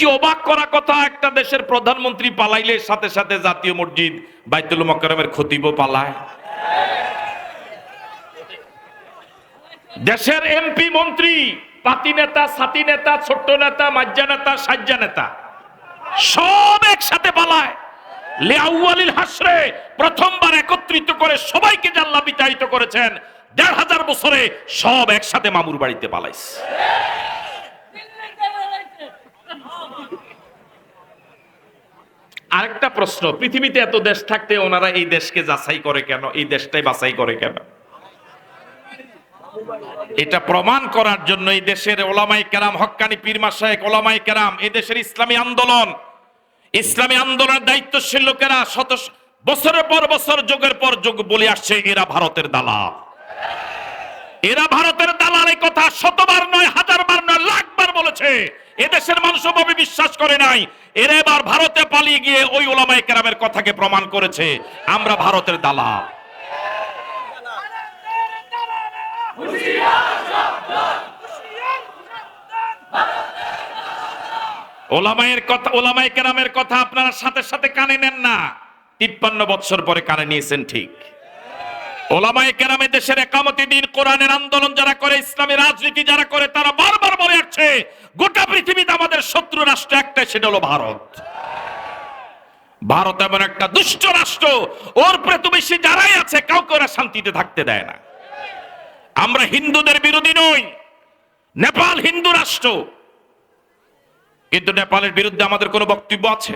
কি অবাক করা কথা, একটা দেশের প্রধানমন্ত্রী পালাইলে সাথে সাথে জাতীয় মসজিদ বাইতুল মকরমের খতিবও পালায়। দেশের এমপি মন্ত্রী, পাতি নেতা, সাতি নেতা, ছোট্ট নেতা মাজ্জা নেতা সাজ্জা নেতা, সব একসাথে পালায়। লিয়াউয়ালিল হাসরে প্রথমবার একত্রিত করে সবাইকে জাল্লা বিতাড়িত করেছেন। দেড় হাজার বছরে সব একসাথে মামুর বাড়িতে পালাইছে। আরেকটা প্রশ্ন, পৃথিবীতে এত দেশ থাকতে ওনারা এই দেশকে যাচাই করে কেন? এই দেশটাই বাছাই করে কেন? এটা প্রমাণ করার জন্য এই দেশের ওলামাই কেরাম, হক্কানি পীর মাসায়েক ওলামাই কেরাম, এই দেশের ইসলামী আন্দোলন। ইসলামী আন্দোলনের দায়িত্বশীল লোকেরা শত বছরের পর বছর, যুগের পর যুগ বলে আসছে, এরা ভারতের দালাল। এরা ভারতের দালাল এই কথা শতবার নয় হাজার বার নয়, লাখবার বলেছে। এদেশের মানুষ ওভাবে বিশ্বাস করে নাই। এরা এবার ভারতে পালিয়ে গিয়ে ওই ওলামাই কেরামের কথাকে প্রমাণ করেছে, আমরা ভারতের দালাল। ওলামায়ের কথা ওলামাই কেরামের কথা আপনারা সাথে সাথে কানে নেন না। তিপ্পান্ন বছর পরে কানে নিয়েছেন ঠিক। ওলামায়ে কেরামে দেশের একামতি দিন, কোরআনের আন্দোলন যারা করে, ইসলামী রাজনীতি যারা করে, তারা বারবার বলে আসছে গোটা পৃথিবীতে আমাদের শত্রু রাষ্ট্র একটাই, সেটা হলো ভারত। ভারত এমন একটা দুষ্ট রাষ্ট্র, ওর প্রতিবেশী যারাই আছে, কাউকে ওরা শান্তিতে থাকতে দেয় না। আমরা হিন্দুদের বিরোধী নই, নেপাল হিন্দু রাষ্ট্র। কিন্তু নেপালের বিরুদ্ধে আমাদের কোনো বক্তব্য আছে?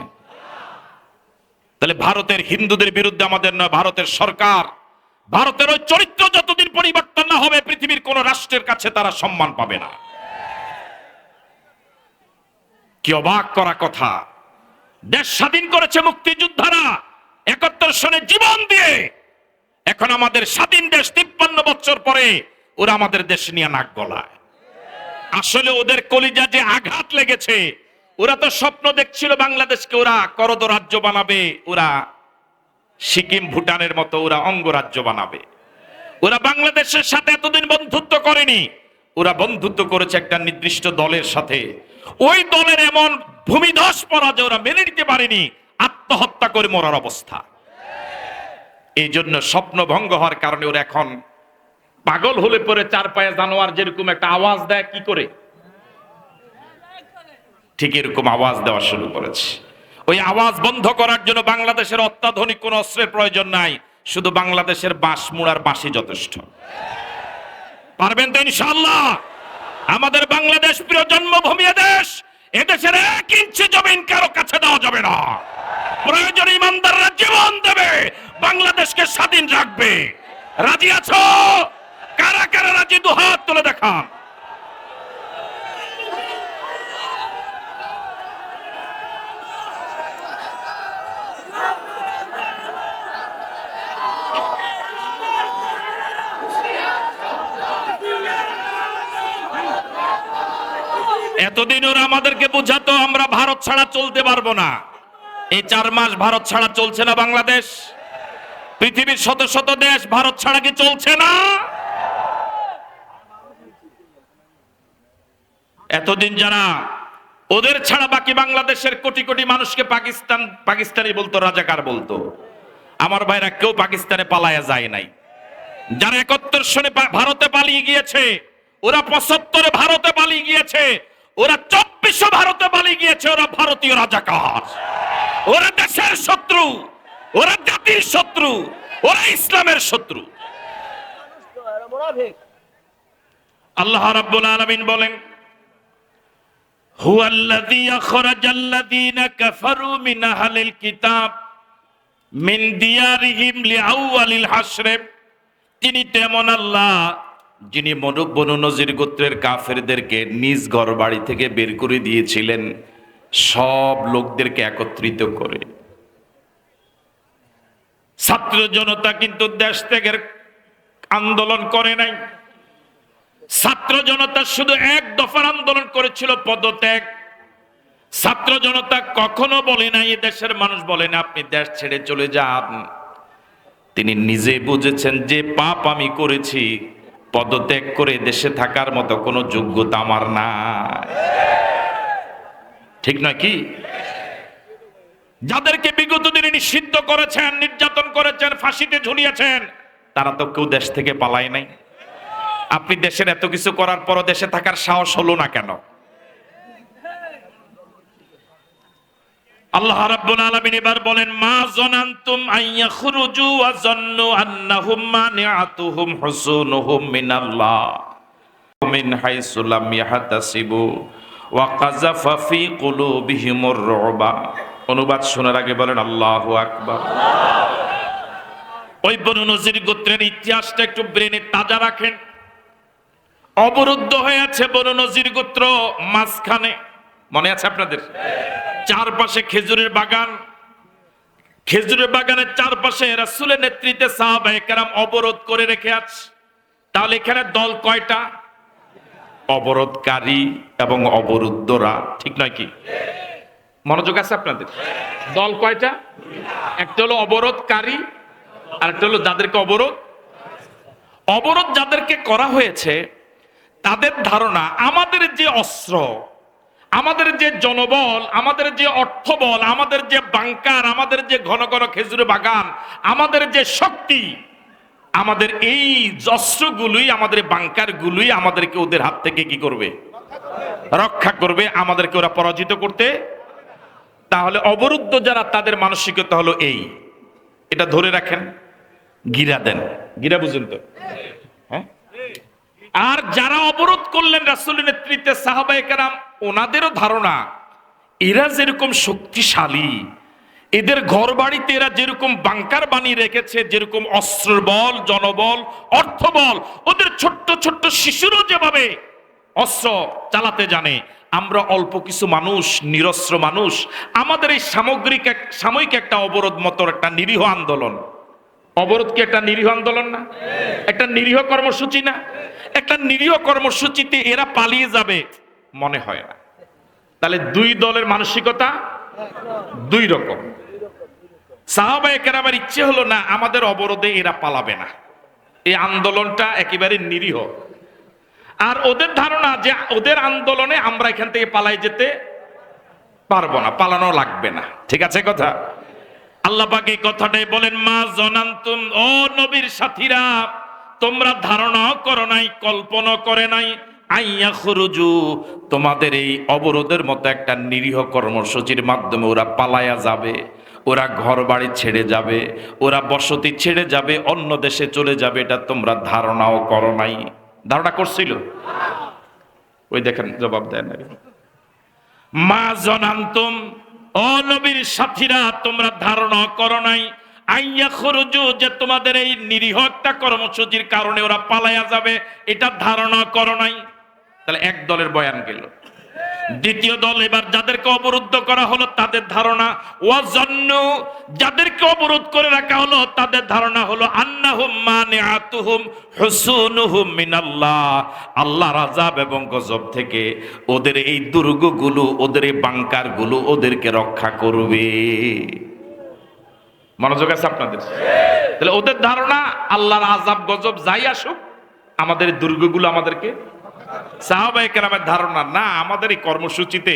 তাহলে ভারতের হিন্দুদের বিরুদ্ধে আমাদের নয়, ভারতের সরকার। ভারতের ওই চরিত্র যতদিন পরিবর্তন না হবে, পৃথিবীর কোন রাষ্ট্রের কাছে তারা সম্মান পাবে না। কি অবাক করা কথা। দেশ স্বাধীন করেছে মুক্তিযোদ্ধারা একাত্তর সনে জীবন দিয়ে। এখন আমাদের স্বাধীন দেশ তিপ্পান্ন বছর পরে ওরা আমাদের দেশ নিয়ে নাক গলায়। আসলে ওদের কলিজা যে আঘাত লেগেছে, ওরা তো স্বপ্ন দেখছিল বাংলাদেশকে ওরা করদ রাজ্য বানাবে, ওরা সিকিম ভুটানের মতো ওরা অঙ্গরাজ্য বানাবে। ওরা বাংলাদেশের সাথে এতদিন বন্ধুত্ব করেনি। ওরা বন্ধুত্ব করেছে একটা নির্দিষ্ট দলের সাথে। ওই দলের এমন ভূমিধস পরাজয় ওরা মেনে নিতে পারেনি। আত্মহত্যা করে মরার অবস্থা। এই জন্য স্বপ্ন ভঙ্গ হওয়ার কারণে ওরা এখন পাগল হলে পরে চার পায়ে জানোয়ার যেরকম একটা আওয়াজ দেয়, কি করে? ঠিক এরকম আওয়াজ দেওয়া শুরু করেছে। ওই আওয়াজ বন্ধ করার জন্য বাংলাদেশের অত্যাধুনিক কোন অস্ত্রের প্রয়োজন নাই। শুধু বাংলাদেশের বাঁশ মুড়ার বাঁশই যথেষ্ট। পারবেন তো ইনশাল্লাহ আমাদের বাংলাদেশ প্রিয় জন্মভূমি দেশ এদেশের এক ইঞ্চি জমিন কারও কাছে দেওয়া যাবে না। প্রয়োজন ইমানদাররা জীবন দেবে, বাংলাদেশকে স্বাধীন রাখবে। রাজি আছো? কারা কারা রাজি? দু হাত তুলে দেখান। এতদিন ওরা আমাদেরকে বুঝাতো, আমরা ভারত ছাড়া চলতে পারব না। এই চার মাস ভারত ছাড়া চলছে না বাংলাদেশ? পৃথিবীর শত শত দেশ ভারত ছাড়া কি চলছে না? এতদিন যারা ওদের ছাড়া বাকি বাংলাদেশের কোটি কোটি মানুষকে পাকিস্তান, পাকিস্তানি বলতো, রাজাকার বলতো। আমার ভাইরা কেউ পাকিস্তানে পালায়া যায় নাই। যারা একাত্তর সনে ভারতে পালিয়ে গিয়েছে, ওরা পঁচাত্তরে ভারতে পালিয়ে গিয়েছে। ওরা চব্বিশে ভারতে পালিয়ে গিয়েছে, ওরা ভারতীয় রাজাকার। ওরা দেশের শত্রু, ওরা জাতির শত্রু, ওরা ইসলামের শত্রু। আল্লাহ রাব্বুল আলামিন বলেন, হুয়াল্লাযী আখরাজাল্লাযীনা কাফারু মিন আহলিল কিতাব মিন দিয়ারিহিম লিআউয়ালিল হাসরে তিনি তেমন আল্লাহ যিনি বনু নজির গোত্রের কাফেরদেরকে নিজ ঘর বাড়ি থেকে বের করে দিয়েছিলেন, সব লোকদেরকে একত্রিত করে। ছাত্র জনতা কিন্তু দেশ ত্যাগের আন্দোলন করে নাই। ছাত্র জনতা শুধু এক দফার আন্দোলন করেছিল পদত্যাগ। ছাত্র জনতা কখনো বলে নাই দেশের মানুষ বলে না, আপনি দেশ ছেড়ে চলে যান। তিনি নিজে বুঝেছেন, যে পাপ আমি করেছি পদত্যাগ করে দেশে থাকার মতো কোনো যোগ্যতা আমার না ঠিক নয় কি? যাদেরকে বিগত দিনে নিষিদ্ধ করেছেন, নির্যাতন করেছেন, ফাঁসিতে ঝুলিয়েছেন, তারা তো কেউ দেশ থেকে পালায় নাই। আপনি দেশের এত কিছু করার পরও দেশে থাকার সাহস হলো না কেন? আল্লাহ রাব্বুল আলামিন এবার বলেন, মা জানান্তুম আইয়া খুরুজু ওয়া জান্নু আন্নাহুম মানিআতুহুম হুসুনুহুম মিনাল্লাহ। মিন হাইসু লাম ইয়াহতাসিবু ওয়া কাযাফা ফি কুলুবিহিমুর রুবা। অনুবাদ শোনার আগে বলেন, আল্লাহু আকবার। ওই বনু নজির গোত্রের ইতিহাসটা একটু ব্রেনে তাজা রাখেন। অবরুদ্ধ হয়ে আছে বনু নজির গোত্র মাঝখানে। মনে আছে আপনাদের? চারপাশে খেজুরের বাগান। খেজুরের বাগানের চারপাশে রাসুলের নেতৃত্বে সাহাবায়ে কেরাম অবরোধ করে রেখে আছে তাহলে এখানে দল কয়টা? অবরোধকারী এবং অবরুদ্ধরা, ঠিক নয় কি? মনোযোগ আছে আপনাদের? দল কয়টা? একটা হলো অবরোধকারী আর একটা হলো যাদেরকে অবরোধ। অবরোধ যাদেরকে করা হয়েছে, তাদের ধারণা আমাদের যে অস্ত্র আমাদের যে জনবল, আমাদের যে অর্থবল, আমাদের যে বাংকার, আমাদের যে ঘন ঘন খেজুর বাগান, আমাদের যে শক্তি, আমাদের এই অস্ত্রগুলোই, আমাদের বাংকার গুলোই আমাদেরকে ওদের হাত থেকে কি করবে? রক্ষা করবে, আমাদেরকে ওরা পরাজিত করতে। তাহলে অবরুদ্ধ যারা, তাদের মানসিকতা হলো এই। এটা ধরে রাখেন, গিরা দেন। গিরা বুঝুন তো। আর যারা অবরোধ করলেন রাসূলের নেতৃত্বে সাহাবায়ে কেরাম, ওনাদেরও ধারণা, এরা যেরকম শক্তিশালী, এদের ঘর বাড়িতে এরা যেরকম বাংকার বানিয়ে রেখেছে, যেরকম অস্ত্র বল, জনবল, অর্থবল, ওদের ছোট্ট ছোট্ট শিশুরও যেভাবে অস্ত্র চালাতে জানে, আমরা অল্প কিছু মানুষ, নিরস্ত্র মানুষ, আমাদের এই সামগ্রিক এক, সাময়িক একটা অবরোধ মতো একটা নিরীহ আন্দোলন। অবরোধ কি একটা নিরীহ আন্দোলন না? একটা নিরীহ কর্মসূচি না? একটা নিরীহ কর্মসূচিতে এরা পালিয়ে যাবে মনে হয় না। তাহলে দুই দলের মানসিকতা দুই রকম। সাহাবায়ে কেরামের ইচ্ছে হলো না, আমাদের অবরোধে এরা পালাবে না। এই আন্দোলনটা একেবারে নিরীহ। আর ওদের ধারণা যে ওদের আন্দোলনে আমরা এখান থেকে পালাই যেতে পারব না, পালানো লাগবে না। ঠিক আছে কথা? আল্লাহ কথাটাই বলেন, মা জনান্তুম, ও নবীর সাথীরা, তোমরা ধারণা করো নাই কল্পনা করে নাই তোমাদের এই অবরোধের মতো একটা নিরীহ কর্মসূচির মাধ্যমে ওরা পালায়া যাবে, ওরা ঘর বাড়ি ছেড়ে যাবে, ওরা বসতি ছেড়ে যাবে, অন্য দেশে চলে যাবে, এটা তোমরা ধারণাও করো নাই। ধারণা করছিল? ওই দেখেন, জবাব দেয় না। মা জনান্তম ও নবীর সাথীরা, তোমরা ধারণা করো নাই। আইয়া খরুজু যে তোমাদের এই নিরীহ একটা কর্মসূচির কারণে ওরা পালায়া যাবে, এটা ধারণা করো নাই। তাহলে এক দলের বয়ান গেল। দ্বিতীয় দল এবার যাদেরকে অবরুদ্ধ করা হলো তাদের ধারণা, ওয়াজন্ন যাদেরকে অবরোধ করে রাখা হলো তাদের ধারণা হলো, আন্নাহুম মানিআতুহুম মিনাল্লাহ। এবং গজব থেকে ওদের এই দুর্গগুলো, ওদের এই বাংকারগুলো ওদেরকে রক্ষা করবে। মনোযোগ আছে আপনাদের? তাহলে ওদের ধারণা, আল্লাহর আযাব, গজব যাই আসুক, আমাদের দুর্গগুলো আমাদেরকে কেরামের ধারণা, না আমাদের এই কর্মসূচিতে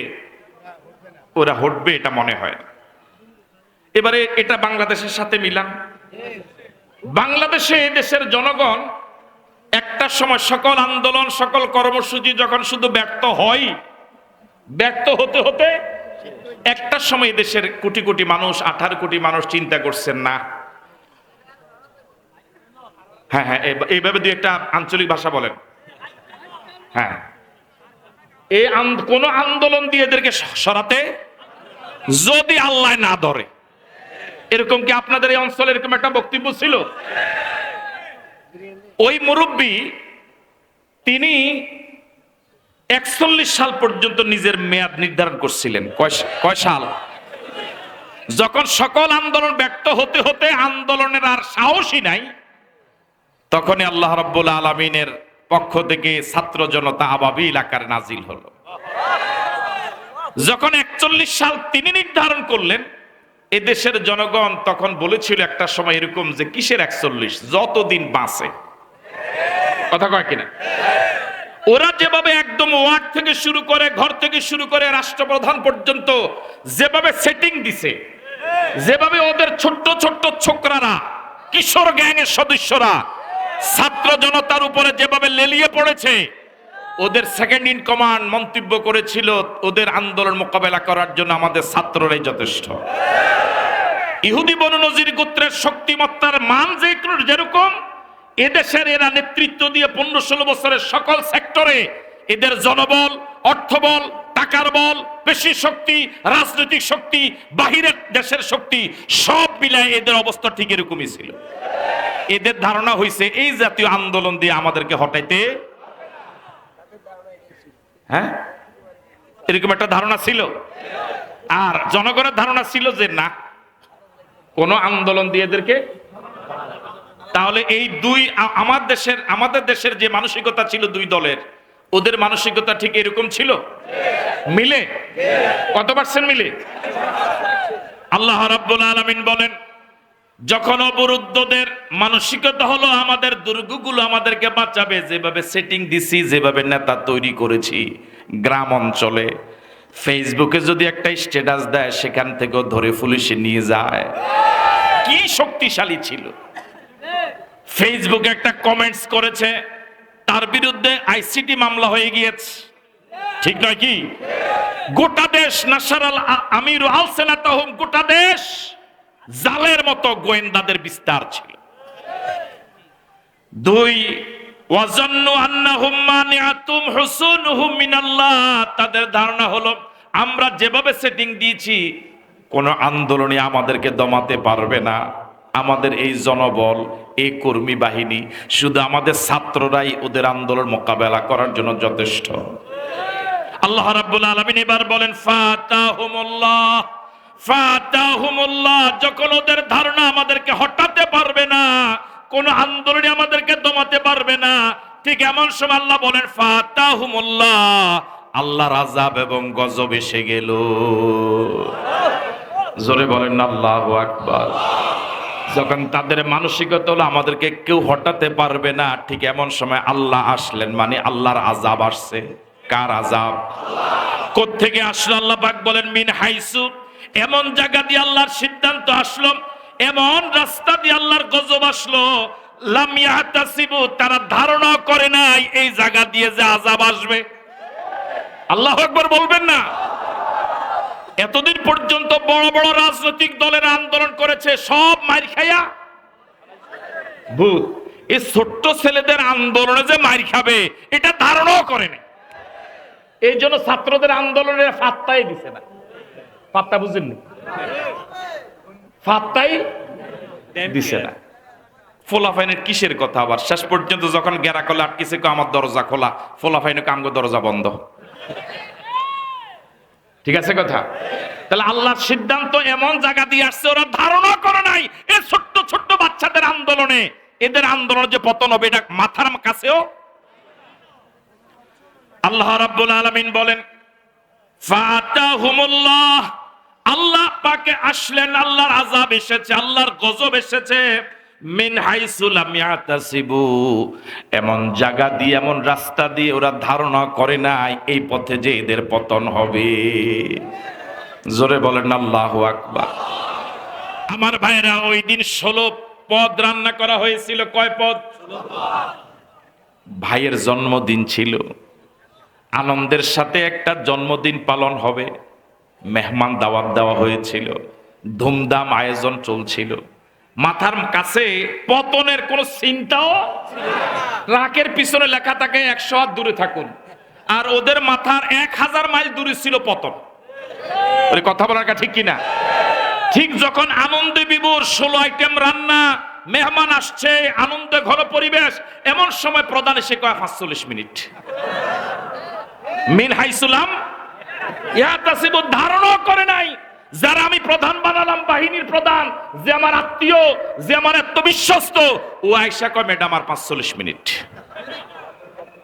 ওরা হটবে এটা মনে হয়। এবারে এটা বাংলাদেশের সাথে মিলান। বাংলাদেশে দেশের জনগণ একটা সময় সকল আন্দোলন, সকল কর্মসূচি যখন শুধু ব্যক্ত হয় ব্যক্ত হতে হতে একটা সময় দেশের কোটি কোটি মানুষ, আঠারো কোটি মানুষ চিন্তা করছেন না। হ্যাঁ হ্যাঁ এইভাবে দুই একটা আঞ্চলিক ভাষা বলেন। হ্যাঁ। এই কোন আন্দোলন দিয়ে এদেরকে সরাতে যদি আল্লাহ না ধরে। এরকম কি আপনাদের এই অঞ্চলে এরকম একটা বক্তব্য ছিল? ওই মুরব্বী, তিনি একচল্লিশ সাল পর্যন্ত নিজের মেয়াদ নির্ধারণ করছিলেন। কয় সাল? যখন সকল আন্দোলন ব্যক্ত হতে হতে আন্দোলনের আর সাহসই নাই, তখনই আল্লাহ রাব্বুল আলমিনের পক্ষ থেকে ছাত্র জনতা আবাবিল আকারে নাজিল হলো। যখন একচল্লিশ সাল তিনি নির্ধারণ করলেন, এ দেশের জনগণ তখন বলেছিল একটা সময় এরকম যে কিসের একচল্লিশ? যতদিন বাঁচে। কথা কয় কিনা? ওরা যেভাবে একদম ওয়ার্ড থেকে শুরু করে, ঘর থেকে শুরু করে, রাষ্ট্রপ্রধান পর্যন্ত যেভাবে সেটিং দিছে, যেভাবে ওদের ছোট্ট ছোট্ট ছোকরারা, কিশোর গ্যাংয়ের সদস্যরা ছাত্র জনতার উপরে যেভাবে লেলিয়ে পড়েছে, ওদের সেকেন্ড ইন কমান্ড মন্তব্য করেছিল, ওদের আন্দোলন মোকাবেলা করার জন্য আমাদের ছাত্ররাই যথেষ্ট। ইহুদি বনু নজির গোত্রের শক্তিমত্তার মান যে যেরকম, এদেশের এরা নেতৃত্ব দিয়ে পনেরো ষোলো বছরের সকল সেক্টরে এদের জনবল, অর্থবল, টাকার বল পেশি শক্তি, রাজনৈতিক শক্তি, বাহিরের দেশের শক্তি, সব মিলায় এদের অবস্থা ঠিক এরকমই ছিল। এদের ধারণা হয়েছে এই জাতীয় আন্দোলন দিয়ে আমাদেরকে হটাইতে হ্যাঁ? এরকম একটা ধারণা ছিল। আর জনগণের ধারণা ছিল যে না, কোন আন্দোলন দিয়ে এদেরকে তাহলে এই দুই আমার দেশের, আমাদের দেশের যে মানসিকতা ছিল দুই দলের, ওদের মানসিকতা ঠিক এরকম ছিল? মিলে? কত পার্সেন্ট মিলে? আল্লাহ রাব্বুল আলামিন বলেন যখন অবরুদ্ধদের মানসিকতা হলো, আমাদের দুর্গগুলো আমাদেরকে বাঁচাবে। যেভাবে সেটিং দিছি, যেভাবে নেতা তৈরি করেছি গ্রাম অঞ্চলে। ফেসবুকে যদি একটা স্ট্যাটাস দেয়, সেখান থেকেও ধরে পুলিশে নিয়ে যায়। কি শক্তিশালী ছিল। ফেসবুকে একটা কমেন্টস করেছে, তার বিরুদ্ধে আইসিটি মামলা হয়ে গিয়েছে। ঠিক নয় কি? গোটা দেশ নাসার আল আ- আমির আল সেনাতাহুম গোটা দেশ জালের মতো গোয়েন্দাদের বিস্তার ছিল। দুই তাদের ধারণা হলো, আমরা যেভাবে সেটিং দিয়েছি, কোন আন্দোলনে আমাদেরকে দমাতে পারবে না। আমাদের এই জনবল, এই কর্মী বাহিনী, শুধু আমাদের ছাত্ররাই ওদের আন্দোলন মোকাবেলা করার জন্য যথেষ্ট। আল্লাহ রাব্বুল আলামিন এবার বলেন, ফাতাহুমুল্লাহ। যখন ওদের ধারণা আমাদেরকে হটাতে পারবে না, কোন আন্দোলনে আমাদেরকে দমাতে পারবে না, ঠিক এমন সময় আল্লাহ বলেন, ফাতাহুমুল্লাহ, আল্লাহর আযাব এবং গজব এসে গেল। জোরে বলেন, আল্লাহ আল্লাহু আকবার। যখন তাদের মানসিকতা হলো, আমাদেরকে কেউ হটাতে পারবে না, ঠিক এমন সময় আল্লাহ আসলেন মানে আল্লাহর আজাব আসছে। কার আজাব থেকে আসলো? আল্লাহ পাক বলেন, মিন হাইসু এমন জায়গা দিয়ে আল্লাহর সিদ্ধান্ত আসলো, এমন রাস্তা দিয়ে আল্লাহর গজব আসলো তারা ধারণা করে নাই এই জায়গা দিয়ে যে আজাব আসবে। আল্লাহ আকবার বলবেন না? এতদিন পর্যন্ত বড় বড় রাজনৈতিক দলের আন্দোলন করেছে, সব মার খাইয়া। এই ছোট্ট ছেলেদের আন্দোলনে যে মার খাবে, এটা ধারণাও করে না এই জন্য ছাত্রদের আন্দোলনের ফাত্তাই দিছে না। ফাত্তা বুঝেননি ফাত্তাই দিছে না। ফোলাফাইনের কিসের কথা আবার? শেষ পর্যন্ত যখন গেরা কলে আটকেছে আমার দরজা খোলা। ফোলাফাইনে কামগো দরজা বন্ধ। ঠিক আছে কথা? তাহলে আল্লাহর সিদ্ধান্ত এমন জায়গা দিয়ে আসছে ওরা ধারণা করে নাই এই ছোট্ট ছোট্ট বাচ্চাদের আন্দোলনে। এদের আন্দোলন যে পতন হবে এটা মাথার কাছেও। আল্লাহ রাব্বুল আলামিন বলেন ফাতাহুমুল্লাহ আল্লাহ পাকে আসলেন, আল্লাহর আজাব এসেছে, আল্লাহর গজব এসেছে। মিন এমন জায়গা দিয়ে, এমন রাস্তা দিয়ে ওরা ধারণা করে নাই, এই পথে যে এদের পতন হবে। জোরে বলেন আল্লাহু আকবার। আমার ভাইরা ওই দিন ষোলো পদ রান্না করা হয়েছিল, কয় পদ? ভাইয়ের জন্মদিন ছিল। আনন্দের সাথে একটা জন্মদিন পালন হবে। মেহমান দাওয়াত দেওয়া হয়েছিল। ধুমধাম আয়োজন চলছিল। মাথার কাছে পতনের কোনো চিন্তাও রাকের পিছনে লেখা থাকে, একশো হাত দূরে থাকুন। আর ওদের মাথার এক হাজার মাইল দূরে ছিল পতন। কথা বলার ঠিক কিনা? ঠিক যখন আনন্দে বিভোর ষোলো আইটেম রান্না, মেহমান আসছে, আনন্দে ঘর পরিবেশ, এমন সময় প্রধান এসে কয়, পাঁচচল্লিশ মিনিট। মিন হাইসুলাম ইয়াতাসিব ধারণা করে নাই যারা আমি প্রধান বানালাম, বাহিনীর প্রধান, যে আমার আত্মীয়, যে আমার এত বিশ্বস্ত। ও আয়সা কয়, ম্যাডাম পাঁচচল্লিশ মিনিট।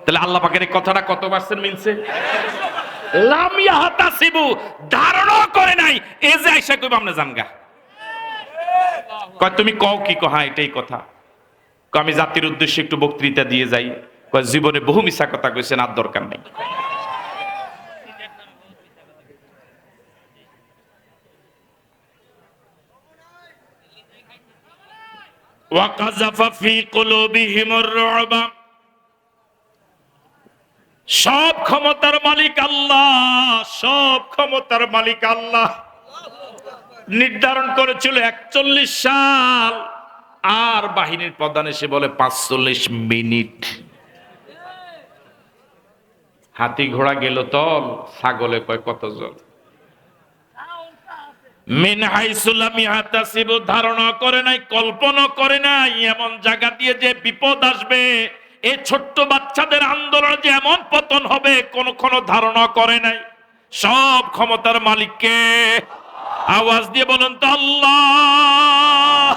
তাহলে আল্লাহ পাকের কথাটা কত পার্সেন্ট মিলছে? লাম ইয়াহতাসিবু ধারণা করে নাই। এই যে আয়সা কইব আমরা জানগা। কয়, তুমি কও কি? কহা এটাই কথা। কয়, আমি উদ্দেশ্যে একটু বক্তৃতা দিয়ে যাই। কয়, জীবনে বহু মিশা কথা কইছেন, আর দরকার নেই। সব ক্ষমতার মালিক আল্লাহ, সব ক্ষমতার মালিক আল্লাহ। নির্ধারণ করেছিল একচল্লিশ সাল, আর বাহিনীর প্রধান এসে বলে পাঁচচল্লিশ মিনিট। হাতি ঘোড়া গেল তল, ছাগলে কয় কত জল মিন হাইসুলামি হাতাসিব ধারণা করে নাই, কল্পনা করে নাই, এমন দিয়ে যে বিপদ আসবে এই ছোট্ট বাচ্চাদের আন্দোলন যে এমন পতন হবে ধারণা করে নাই। সব ক্ষমতার মালিককে আওয়াজ দিয়ে বলুন তো আল্লাহ,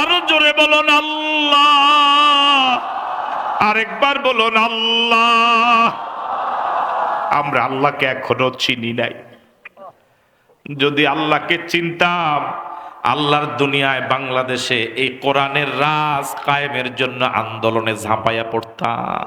আরও জোরে বলুন আল্লাহ, আরেকবার বলুন আল্লাহ। আমরা আল্লাহকে এখনও চিনি নাই। যদি আল্লাহকে চিনতাম আল্লাহর দুনিয়ায় বাংলাদেশে এই কোরআনের রাজ কায়েমের জন্য আন্দোলনে ঝাঁপাইয়া পড়তাম।